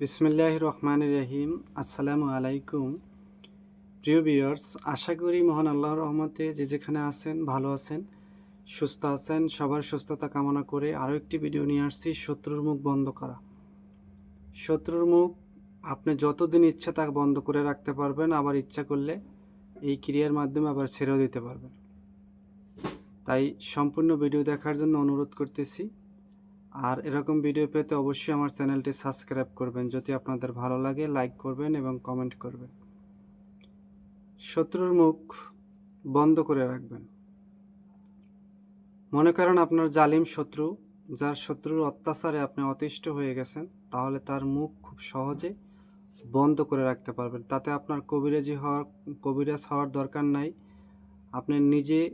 বিসমিল্লাহ রহমান রহিম। আসসালামু আলাইকুম। প্রিয় বিয়ার্স আশা করি মহান আল্লাহর রহমতে যে যেখানে আছেন, ভালো আছেন, সুস্থ আছেন, সবার সুস্থতা কামনা করে আরও একটি ভিডিও নিয়ে আসছি, শত্রুর মুখ বন্ধ করা। শত্রুর মুখ, আপনি যতদিন ইচ্ছা তা বন্ধ করে রাখতে পারবেন, আবার ইচ্ছা করলে এই ক্রিয়ার মাধ্যমে আবার ছেড়েও দিতে পারবেন। তাই সম্পূর্ণ ভিডিও দেখার জন্য অনুরোধ করতেছি আর এরকম ভিডিও পেতে অবশ্যই আমার চ্যানেলটি সাবস্ক্রাইব করবেন। যদি আপনাদের ভালো লাগে লাইক করবেন এবং কমেন্ট করবেন। শত্রুর মুখ বন্ধ করে রাখবেন। মনে করেন আপনার জালিম শত্রু, যার শত্রুর অত্যাচারে আপনি অতিষ্ঠ হয়ে গেছেন, তাহলে তার মুখ খুব সহজে বন্ধ করে রাখতে পারবেন। তাতে আপনার কবিরাজি হওয়ার, কবিরাজ হওয়ার দরকার নাই। আপনি নিজে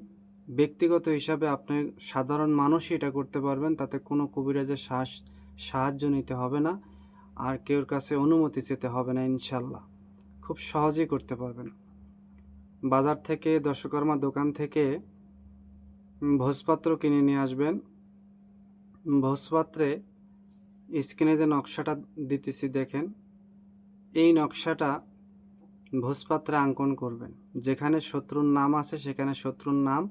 ব্যক্তিগত হিসাবে আপনি সাধারণ মানুষই এটা করতে পারবেন, তাতে কোনো কবিরাজের সাহস- সাহায্য নিতে হবে না, আর কেউর কাছে অনুমতি চেতে হবে না ইনশাল্লাহ খুব সহজেই করতে পারবেন। বাজার থেকে দশকর্মা দোকান থেকে ভোজপাত্র কিনে নিয়ে আসবেন। ভোজপাত্রে স্ক্রিনে যে নকশাটা দিতেছি, দেখেন, এই নকশাটা ভোজপাত্রে অঙ্কন করবেন। যেখানে শত্রুর নাম আছে, সেখানে শত্রুর নাম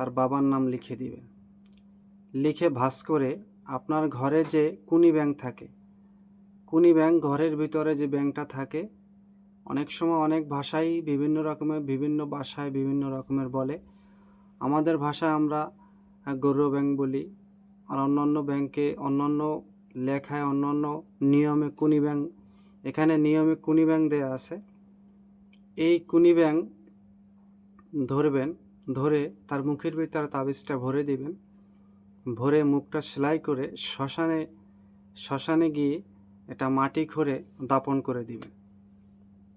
তার বাবার নাম লিখে দিবেন। লিখে ভাস করে আপনার ঘরে যে কুনি ব্যাংক থাকে, কুনি ব্যাংক ঘরের ভিতরে যে ব্যাংকটা থাকে, অনেক সময় অনেক ভাষাই বিভিন্ন রকমের, বিভিন্ন ভাষায় বিভিন্ন রকমের বলে। আমাদের ভাষায় আমরা গৌরব গৌর ব্যাংক বলি আর অন্যান্য ব্যাংকে অন্যান্য লেখায় অন্যান্য নিয়মে কুনি ব্যাংক এখানে নিয়মে কুনি ব্যাংক দেওয়া আছে। এই কুনি ব্যাংক ধরবেন ধরে তার মুখের ভিতরে তাবিজটা ভরে দিবেন। ভরে মুখটা সেলাই করে শ্মশানে শ্মশানে গিয়ে এটা মাটি খড়ে দাপন করে দিবেন।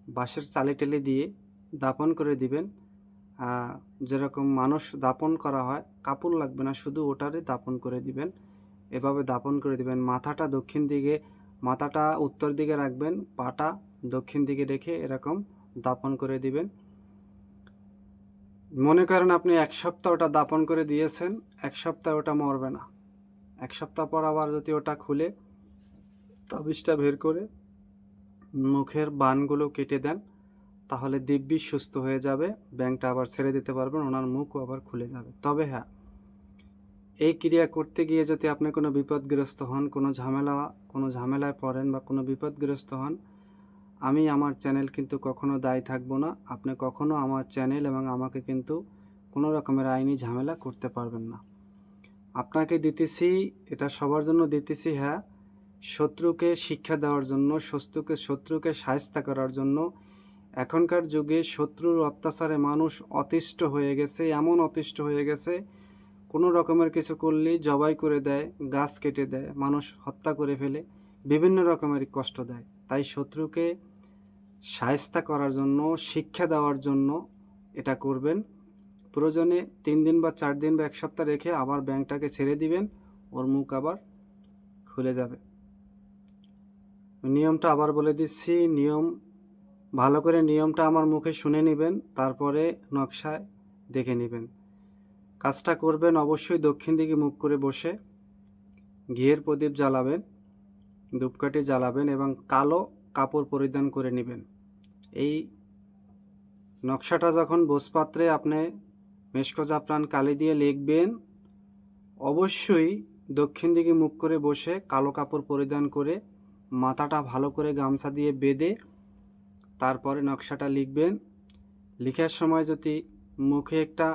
বাঁশের চালি টেলে দিয়ে দাপন করে দিবেন। যেরকম মানুষ দাপন করা হয়, কাপড় লাগবে না, শুধু ওটারে দাপন করে দিবেন। এভাবে দাপন করে দিবেন। মাথাটা দক্ষিণ দিকে, মাথাটা উত্তর দিকে রাখবেন, পাটা দক্ষিণ দিকে রেখে এরকম দাপন করে দিবেন। মনে করেন আপনি এক সপ্তাহ ওটা দাপন করে দিয়েছেন, এক সপ্তাহ ওটা মরবে না। এক সপ্তাহ পর আবার যদি ওটা খুলে, তাবিজটা বের করে মুখের বানগুলো কেটে দেন, তাহলে দিব্যি সুস্থ হয়ে যাবে, ব্যাংকটা আবার ছেড়ে দিতে পারবেন, ওনার মুখও আবার খুলে যাবে। তবে হ্যাঁ এই ক্রিয়া করতে গিয়ে যদি আপনি কোনো বিপদগ্রস্ত হন, কোনো ঝামেলা, কোনো ঝামেলায় পড়েন বা কোনো বিপদগ্রস্ত হন আমি আমার চ্যানেল কিন্তু কখনো দায়ী থাকব না। আপনি কখনো আমার চ্যানেল এবং আমাকে কিন্তু কোনো রকমের আইনি ঝামেলা করতে পারবেন না। আপনাকে দিতেছি, এটা সবার জন্য দিতেছি হ্যাঁ। শত্রুকে শিক্ষা দেওয়ার জন্য, শত্রুকে শত্রুকে সাহায্য করার জন্য। এখনকার যুগে শত্রুর অত্যাচারে মানুষ অতিষ্ঠ হয়ে গেছে, এমন অতিষ্ঠ হয়ে গেছে, কোনো রকমের কিছু করলেই জবাই করে দেয়, গাছ কেটে দেয়, মানুষ হত্যা করে ফেলে, বিভিন্ন রকমের কষ্ট দেয়। তাই শত্রুকে সায়স্তা করার জন্য, শিক্ষা দেওয়ার জন্য এটা করবেন। প্রয়োজনে তিন দিন বা চার দিন বা এক সপ্তাহ রেখে আবার ব্যাংকটাকে ছেড়ে দিবেন, ওর মুখ আবার খুলে যাবে। নিয়মটা আবার বলে দিচ্ছি, নিয়ম, ভালো করে নিয়মটা আমার মুখে শুনে নেবেন, তারপরে নকশায় দেখে নেবেন। কাজটা করবেন অবশ্যই দক্ষিণ দিকে মুখ করে বসে, ঘিয়ের প্রদীপ জ্বালাবেন, ধূপকাঠি জ্বালাবেন এবং কালো কাপড় পরিধান করে নেবেন। এই নকশাটা যখন বোসপাত্রে আপনি মেশকো জাফরান কালি দিয়ে লিখবেন, অবশ্যই দক্ষিণ দিকে মুখ করে বসে কালো কাপড় পরিধান করে মাথাটা ভালো করে গামছা দিয়ে বেঁধে তারপরে নকশাটা লিখবেন। লিখার সময় যদি মুখে একটা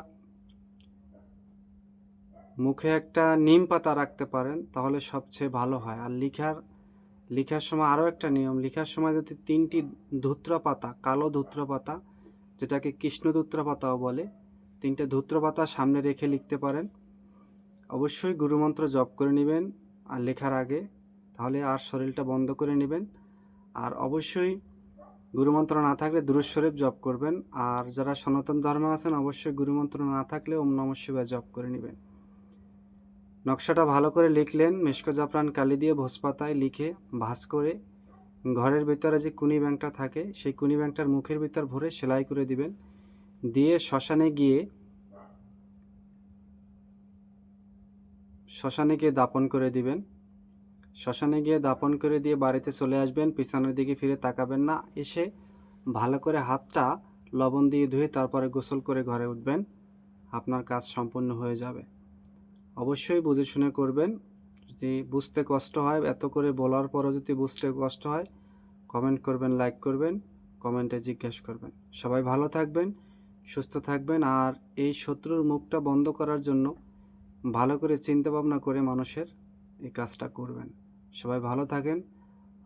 মুখে একটা নিম পাতা রাখতে পারেন, তাহলে সবচেয়ে ভালো হয়। আর লিখার লিখার সময় আরও একটা নিয়ম, লিখার সময় যদি তিনটি ধূত্র পাতা কালো ধূত্র পাতা যেটাকে কৃষ্ণধূত্র পাতাও বলে, তিনটে ধূত্র পাতা সামনে রেখে লিখতে পারেন। অবশ্যই গুরুমন্ত্র জপ করে নেবেন আর লেখার আগে, তাহলে আর শরীরটা বন্ধ করে নেবেন। আর অবশ্যই গুরুমন্ত্র না থাকলে শরীফ জপ করবেন। আর যারা সনাতন ধর্মে আছেন, অবশ্যই গুরুমন্ত্র না থাকলে ওম নম শিবায় জপ করে নেবেন। নকশাটা ভালো করে লিখলেন, মেশকো জাফরান কালি দিয়ে ভোজপাতায় লিখে ভাঁজ করে ঘরের ভিতরে যে কুনি ব্যাংকটা থাকে, সেই কুনি ব্যাংকটার মুখের ভিতর ভরে সেলাই করে দিবেন। দিয়ে শ্মশানে গিয়ে শ্মশানে গিয়ে দাপন করে দিবেন। শ্মশানে গিয়ে দাপন করে দিয়ে বাড়িতে চলে আসবেন, পিছনের দিকে ফিরে তাকাবেন না, এসে ভালো করে হাতটা লবণ দিয়ে ধুয়ে তারপরে গোসল করে ঘরে উঠবেন। আপনার কাজ সম্পূর্ণ হয়ে যাবে। অবশ্যই বুঝে শুনে করবেন। যদি বুঝতে কষ্ট হয়, এত করে বলার পরও যদি বুঝতে কষ্ট হয় কমেন্ট করবেন লাইক করবেন কমেন্টে জিজ্ঞেস করবেন। সবাই ভালো থাকবেন, সুস্থ থাকবেন, আর এই শত্রুর মুখটা বন্ধ করার জন্য ভালো করে চিন্তা ভাবনা করে মানুষের এই কাজটা করবেন। সবাই ভালো থাকেন।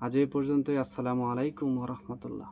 আজ এই পর্যন্তই। আসসালামু আলাইকুম রহমতুল্লাহ।